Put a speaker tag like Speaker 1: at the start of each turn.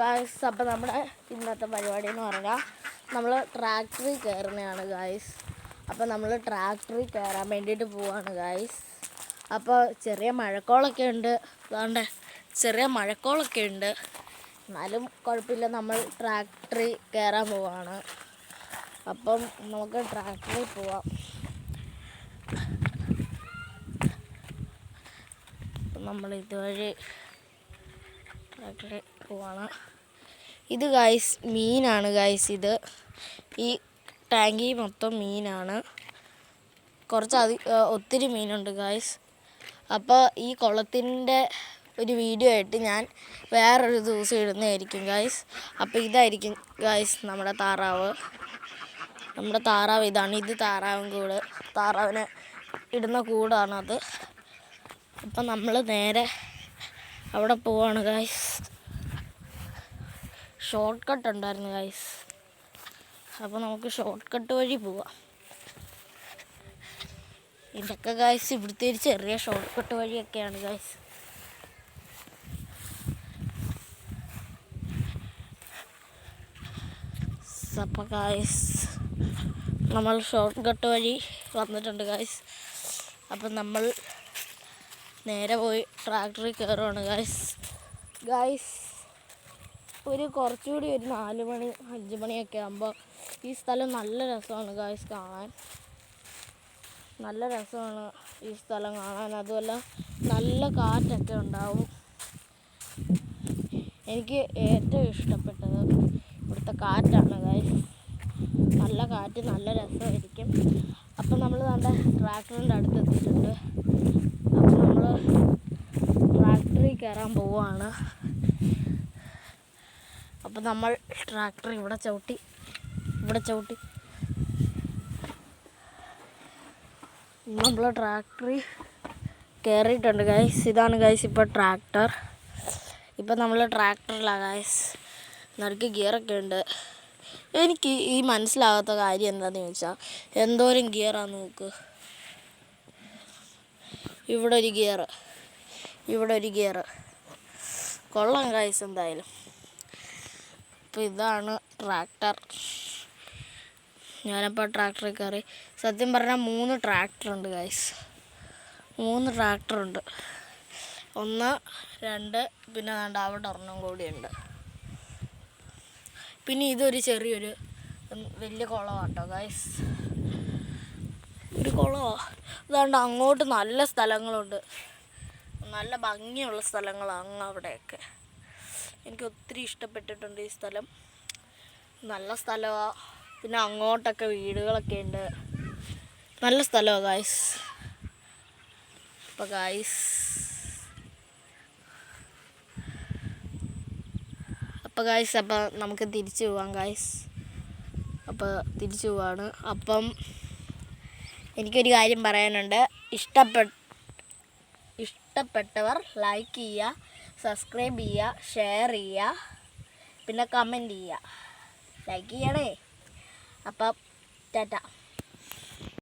Speaker 1: Guys അപ്പോൾ നമ്മുടെ ഇന്നത്തെ പരിപാടി എന്ന് പറഞ്ഞാൽ നമ്മൾ ട്രാക്ടറിൽ കയറുന്നതാണ് ഗായ്സ് അപ്പോൾ നമ്മൾ ട്രാക്ടറിൽ കയറാൻ വേണ്ടിയിട്ട് പോവാണ് ഗായ്സ് അപ്പോൾ ചെറിയ മഴക്കോളൊക്കെ ഉണ്ട്. അതുകൊണ്ട് ചെറിയ മഴക്കോളൊക്കെ ഉണ്ട്. എന്നാലും കുഴപ്പമില്ല നമ്മൾ ട്രാക്ടറിൽ കയറാൻ പോവാണ്. അപ്പം നമുക്ക് ട്രാക്ടറിൽ പോവാം. നമ്മൾ ഇതുവഴി പോവാണ്. ഇത് ഗായ്സ് മീനാണ് ഗായ്സ് ഇത്. ഈ ടാങ്കി മൊത്തം മീനാണ്. കുറച്ച് അതി ഒത്തിരി മീനുണ്ട് ഗായ്സ് അപ്പോൾ ഈ കുളത്തിന്റെ ഒരു വീഡിയോ ആയിട്ട് ഞാൻ വേറൊരു ദിവസം ഇടുന്നതായിരിക്കും ഗായ്സ് അപ്പോൾ ഇതായിരിക്കും ഗായ്സ് നമ്മുടെ താറാവ്. നമ്മുടെ താറാവ് ഇതാണ്. ഇത് താറാവും കൂട് താറാവിന് ഇടുന്ന കൂടാണത്. അപ്പം നമ്മൾ നേരെ അവിടെ പോവാണ് ഗായ്സ് ഷോർട്ട് കട്ട് ഉണ്ടായിരുന്നു ഗായ്സ് അപ്പോൾ നമുക്ക് ഷോർട്ട് കട്ട് വഴി പോവാം. ഇതൊക്കെ ഗായ്സ് ഇവിടുത്തെ ഒരു ചെറിയ ഷോർട്ട് കട്ട് വഴിയൊക്കെയാണ് ഗായ്സ് അപ്പോൾ ഗായ്സ് നമ്മൾ ഷോർട്ട് കട്ട് വഴി വന്നിട്ടുണ്ട് ഗായ്സ് അപ്പം നമ്മൾ നേരെ പോയി ട്രാക്ടറിൽ കയറുവാണ് ഗായ്സ് ഗായ്സ് ഒരു കുറച്ചുകൂടി ഒരു നാല് മണി അഞ്ച് മണിയൊക്കെ ആകുമ്പോൾ ഈ സ്ഥലം നല്ല രസമാണ് ഗായ്സ് കാണാൻ. നല്ല രസമാണ് ഈ സ്ഥലം കാണാൻ. അതുമല്ല നല്ല കാറ്റൊക്കെ ഉണ്ടാവും. എനിക്ക് ഏറ്റവും ഇഷ്ടപ്പെട്ടത് ഇവിടുത്തെ കാറ്റാണ് ഗായ്സ് നല്ല കാറ്റ് നല്ല രസമായിരിക്കും. അപ്പം നമ്മൾ നമ്മുടെ ട്രാക്ടറിന്റെ അടുത്ത് എത്തിയിട്ടുണ്ട് അപ്പം നമ്മൾ ട്രാക്ടറിൽ കയറാൻ പോവുകയാണ്. അപ്പോൾ നമ്മൾ ട്രാക്ടർ ഇവിടെ ചവിട്ടി ഇവിടെ ചവിട്ടി. നമ്മൾ ട്രാക്ടറിൽ കയറിയിട്ടുണ്ട് ഗൈസ് ഇതാണ് ഗൈസ് ഇപ്പോൾ ട്രാക്ടർ ഇപ്പം നമ്മൾ ട്രാക്ടറിലാണ് ഗൈസ് നടുക്ക് ഗിയറൊക്കെ ഉണ്ട്. എനിക്ക് ഈ മനസ്സിലാകാത്ത കാര്യം എന്താണെന്ന് ചോദിച്ചാൽ എന്തോരം ഗിയറാണ് നോക്ക്. ഇവിടെ ഒരു ഗിയർ ഇവിടെ ഒരു ഗിയർ കൊള്ളാം കായ്സ് എന്തായാലും. അപ്പോൾ ഇതാണ് ട്രാക്ടർ ഞാനപ്പോൾ ട്രാക്ടറിൽ കയറി സത്യം പറഞ്ഞാൽ മൂന്ന് ട്രാക്ടറുണ്ട് ഗൈസ് മൂന്ന് ട്രാക്ടറുണ്ട് ഒന്ന് രണ്ട് പിന്നെ ദാണ്ട് അവിടെ ഒരെണ്ണം കൂടിയുണ്ട് പിന്നെ ഇതൊരു ചെറിയൊരു വലിയ കുളമാണ് കേട്ടോ ഗൈസ് ഒരു കുളമാണ് അതാണ്ട് അങ്ങോട്ട് നല്ല സ്ഥലങ്ങളുണ്ട്. നല്ല ഭംഗിയുള്ള സ്ഥലങ്ങളാണ് അങ്ങ് അവിടെയൊക്കെ. എനിക്ക് ഒത്തിരി ഇഷ്ടപ്പെട്ടിട്ടുണ്ട് ഈ സ്ഥലം. നല്ല സ്ഥലമാണ് പിന്നെ അങ്ങോട്ടൊക്കെ വീടുകളൊക്കെ ഉണ്ട്. നല്ല സ്ഥലമാണ് ഗായ്സ് അപ്പോൾ ഗായ്സ് അപ്പോൾ ഗായ്സ് അപ്പോൾ നമുക്ക് തിരിച്ചു പോവാം ഗായ്സ് അപ്പോൾ തിരിച്ചു പോവാണ്. അപ്പം എനിക്കൊരു കാര്യം പറയാനുണ്ട്. ഇഷ്ടപ്പെട്ട ഇഷ്ടപ്പെട്ടവർ ലൈക്ക് ചെയ്യുക സബ്സ്ക്രൈബ് ചെയ്യുക ഷെയർ ചെയ്യുക പിന്നെ കമന്റ് ചെയ്യുക. ലൈക്ക് ചെയ്യണേ. അപ്പം ടാറ്റ.